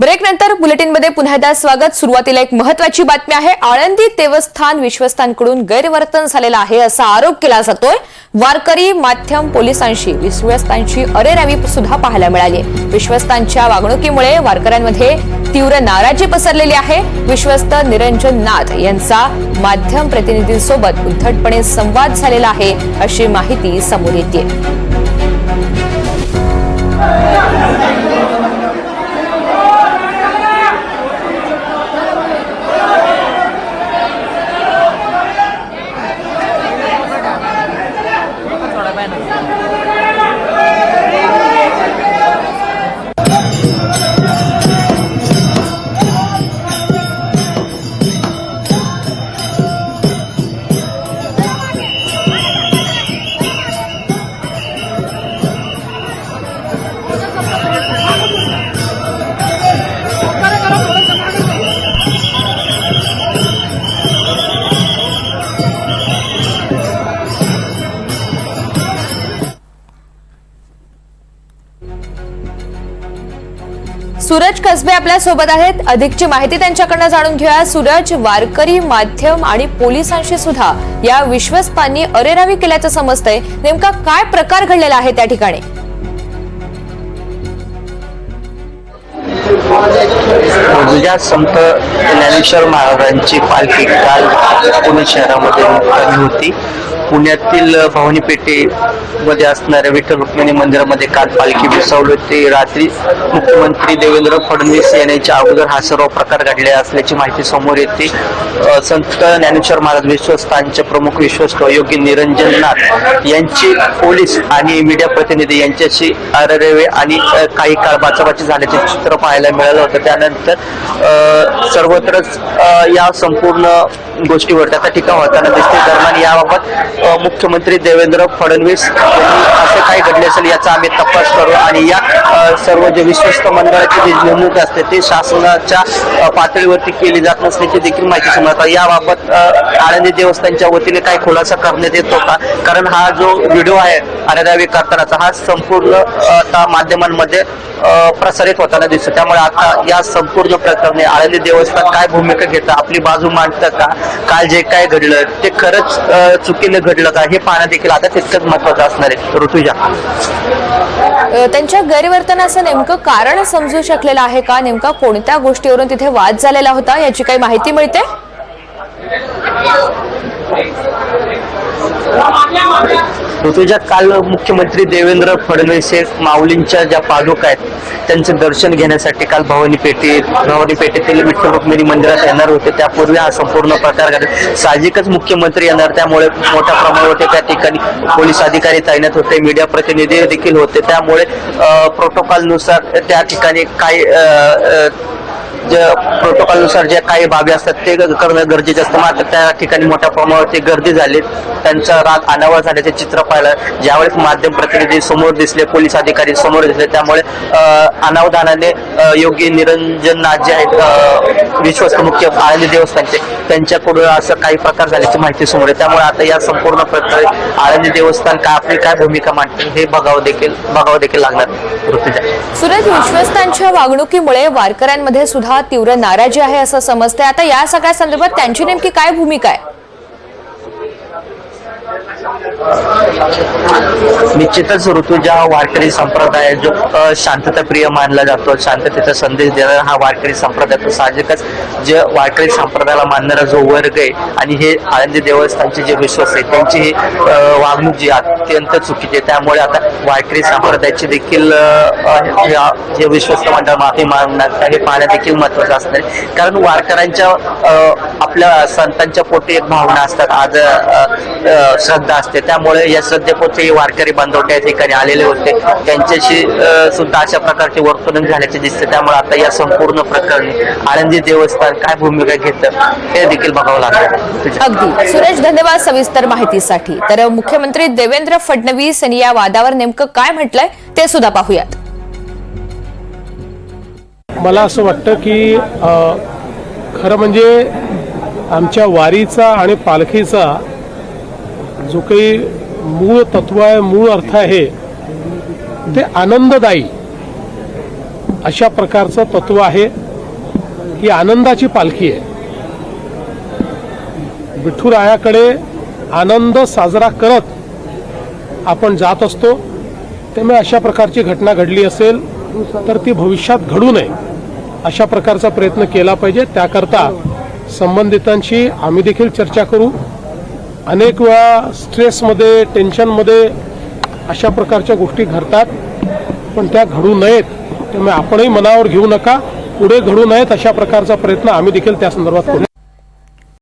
Break नंतर बुलेटिनमध्ये पुन्हा एकदा स्वागत. सुरुवातीला एक महत्वाची बातमी आहे. आळंदी देवस्थान विश्वस्तांकडून गैरवर्तन झालेलं आहे असा आरोप केला जातोय. वारकरी माध्यम पोलिसांशी विश्वस्तांची अरेरावी सुद्धा पाहायला मिळाली. विश्वस्तांच्या वागणुकीमुळे वारकऱ्यांमध्ये तीव्र नाराजी पसरलेली आहे. विश्वस्त निरंजन नाथ यांचा माध्यम प्रतिनिधींसोबत उद्धटपणे संवाद झालेला आहे अशी माहिती समोर येते सूरज कसबे आपल्यासोबत आहेत. अधिकची माहिती त्यांच्याकडनं जाणून घेऊया. सूरज वारकरी माध्यम आणि पोलिसांशी सुद्धा या विश्वस्तांनी अरेरावी केल्याचं समजतंय. नेमका काय प्रकार घडलेला आहे त्या ठिकाणी? तुझ्या संत ज्ञानेश्वर महाराजांची पालखी काल पुणे शहरामध्ये होती. पुण्यातील भवानी पेठेमध्ये असणाऱ्या विठ्ठल रुक्मिणी मंदिरामध्ये काल पालखी बसवली होती. रात्री मुख्यमंत्री देवेंद्र फडणवीस यांच्या अगोदर हा सर्व प्रकार घडले असल्याची माहिती समोर येते. संत ज्ञानेश्वर महाराज विश्वस्तांचे प्रमुख विश्वस्त योगी निरंजन नाथ यांची पोलीस आणि मीडिया प्रतिनिधी यांच्याशी अरेरेवे आणि काही काळ बाचाबाची झाल्याचे चित्र पाहायला मिळालं होतं. त्यानंतर सर्वत्रच या संपूर्ण गोष्टीवर. त्याचा टीका होताना दिसते दरम्यान याबाबत मुख्यमंत्री देवेंद्र फडणवीस यांनी असे काय घडले असेल याचा आम्ही तपास करू. आणि या सर्व जे विश्वस्त मंडळाची जी नेमणूक असते ते शासनाच्या पातळीवरती केली जात नसल्याची देखील माहिती समजतात याबाबत आळंदी देवस्थानच्या वतीने काय खुलासा करण्यात येतो का कारण हा जो व्हिडिओ आहे अनदावी करतानाचा हा संपूर्ण माध्यमांमध्ये प्रसारित होताना दिसतो. त्यामुळे आता या संपूर्ण प्रकरणी आळंदी देवस्थान काय भूमिका घेतं आपली बाजू मांडतं का? काल जे काय घडलं ते खरंच चुकीनं घडलं का? हे पाहणं देखील आता तितकंच महत्वाचं असणार आहे. ऋतुजा. त्यांच्या गैरवर्तनाचं नेमकं कारण समजू शकलेलं आहे का? नेमका कोणत्या गोष्टीवरून तिथे वाद झालेला होता याची काही माहिती मिळते? ऋतुजा काल मुख्यमंत्री देवेंद्र फडणवीस हे माऊलींच्या ज्या पादुका आहेत त्यांचं दर्शन घेण्यासाठी काल भवानी पेठेत भवानी पेठेतील विठ्ठल रुक्मिणी मंदिरात येणार होते. त्यापूर्वी हा संपूर्ण प्रकार घडला. साहजिकच मुख्यमंत्री येणार त्यामुळे मोठ्या प्रमाणावर त्या ठिकाणी पोलीस अधिकारी तैनात होते मीडिया प्रतिनिधी देखील होते. त्यामुळे प्रोटोकॉलनुसार त्या ठिकाणी काही अ, जे प्रोटोकॉलनुसार ज्या काही बाबी असतात ते करणं गरजेचं असतं. मात्र त्या ठिकाणी मोठ्या प्रमाणावरती गर्दी झाली. त्यांचा राग अनावर झाल्याचे चित्र पाहिलं. ज्यावेळेस माध्यम प्रतिनिधी समोर दिसले पोलीस अधिकारी समोर दिसले त्यामुळे अनावधानाने योगी निरंजन नाथ जे आहेत विश्वस्त मुख्य आळंदी देवस्थानचे. त्यांच्याकडून असं काही प्रकार झाल्याची माहिती समोर आहे त्यामुळे आता या संपूर्ण प्रकारे आळंदी देवस्थान काय आपली काय भूमिका मांडते हे बघावं देखील बघावं देखील लागणार. सुरेश सूरज विश्वस्तांच्या वागणुकीमुळे वारकऱ्यांमध्ये सुद्धा तीव्र नाराजी आहे असं समजतंय. आता या सगळ्या संदर्भात त्यांची नेमकी काय भूमिका आहे? निश्चितच ऋतुजा वारकरी संप्रदाय जो शांतताप्रिय मानला जातो शांततेचा संदेश देणारा हा वारकरी संप्रदाय तो साहजिकच जे वारकरी संप्रदायाला मानणारा जो वर्ग आहे आणि हे आळंदी देवस्थानचे जे विश्वास आहे त्यांची ही वागणूक जी अत्यंत चुकीची आहे. त्यामुळे आता वारकरी संप्रदायाची देखील जे विश्वस्त मंडळ माफी मागणार हे पाहणं देखील महत्वाचं असणार कारण वारकऱ्यांच्या आपल्या संतांच्या पोटी एक भावना असतात. आज श्रद्धा असते त्यामुळे या श्रद्धेपोटी वारकरी बांधव त्या ठिकाणी आलेले होते. त्यांच्याशी सुद्धा अशा प्रकारचे वर्तणूक झाल्याचे दिसते. त्यामुळे आता या संपूर्ण प्रकरणी आळंदी देवस्थान काय भूमिका घेतं हे देखील बघावं तुझ्या अगदी. सुरेश धन्यवाद सविस्तर माहितीसाठी. तर मुख्यमंत्री देवेंद्र फडणवीस यांनी या वादावर नेमकं काय म्हटलंय ते सुद्धा पाहूयात. मला असं वाटतं की अ, खरं म्हणजे आमच्या वारीचा आणि पालखीचा जो काही मूळ तत्व आहे मूळ अर्थ आहे ते आनंददायी अशा प्रकारचं तत्व आहे. ही आनंदाची पालखी आहे. विठ्ठुरायाकडे आनंद साजरा करत आपण जात असतो. त्यामुळे अशा प्रकारची घटना घडली असेल तर ती भविष्यात घडू नये. अशा प्रकारचा प्रयत्न केला पाहिजे. त्याकरता संबंधितांशी आम्ही देखील चर्चा करू. अनेक वेळा स्ट्रेसमध्ये टेन्शनमध्ये अशा प्रकारच्या गोष्टी घडतात. पण त्या घडू नयेत. त्यामुळे आपणही मनावर घेऊ नका. पुढे घडू नयेत अशा प्रकारचा प्रयत्न आम्ही देखील त्या संदर्भात करू.